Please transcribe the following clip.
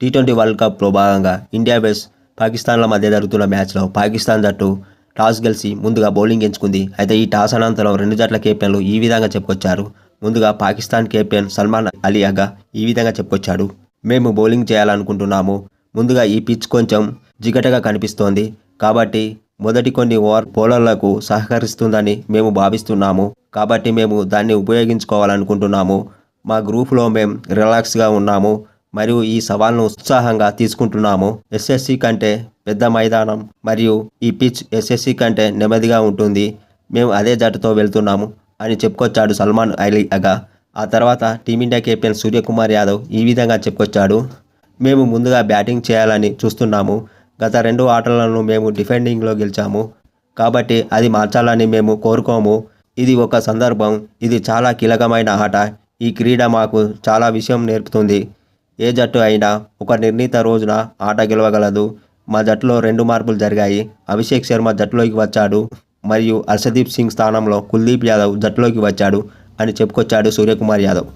T twenty world కప్లో భాగంగా India వెస్ పాకిస్తాన్ల మధ్య జరుగుతున్న మ్యాచ్లో పాకిస్తాన్ జట్టు టాస్ గెలిచి ముందుగా బౌలింగ్ ఎంచుకుంది. అయితే ఈ టాస్ అనంతరం రెండు జట్ల కెప్టెన్లు ఈ విధంగా చెప్పుకొచ్చారు. ముందుగా పాకిస్తాన్ కెప్టెన్ సల్మాన్ అలీ అగా ఈ విధంగా చెప్పుకొచ్చాడు. మేము బౌలింగ్ చేయాలనుకుంటున్నాము. ముందుగా ఈ పిచ్ కొంచెం జిగటగా కనిపిస్తోంది. కాబట్టి మొదటి కొన్ని ఓవర్ బౌలర్లకు సహకరిస్తుందని మేము భావిస్తున్నాము. కాబట్టి మేము దాన్ని ఉపయోగించుకోవాలనుకుంటున్నాము. మా గ్రూప్లో మేము రిలాక్స్గా ఉన్నాము. మరియు ఈ సవాల్ను ఉత్సాహంగా తీసుకుంటున్నాము. ఎస్ఎస్సి కంటే పెద్ద మైదానం మరియు ఈ పిచ్ ఎస్ఎస్సి కంటే నెమ్మదిగా ఉంటుంది. మేము అదే జట్టుతో వెళ్తున్నాము అని చెప్పుకొచ్చాడు సల్మాన్ అలీ అగా. ఆ తర్వాత టీమిండియా కెప్టెన్ సూర్యకుమార్ యాదవ్ ఈ విధంగా చెప్పుకొచ్చాడు. మేము ముందుగా బ్యాటింగ్ చేయాలని చూస్తున్నాము. గత రెండు ఆటలను మేము డిఫెండింగ్లో గెలిచాము. కాబట్టి అది మార్చాలని మేము కోరుకోము. ఇది ఒక సందర్భం. ఇది చాలా కీలకమైన ఆట. ఈ క్రీడ మాకు చాలా విషయం నేర్పుతుంది. ఏ జట్టు అయినా ఒక నిర్ణీత రోజున ఆట గెలవగలదు. మా జట్టులో రెండు మార్పులు జరిగాయి. అభిషేక్ శర్మ జట్టులోకి వచ్చాడు మరియు హర్షదీప్ సింగ్ స్థానంలో కుల్దీప్ యాదవ్ జట్టులోకి వచ్చాడు అని చెప్పుకొచ్చాడు సూర్యకుమార్ యాదవ్.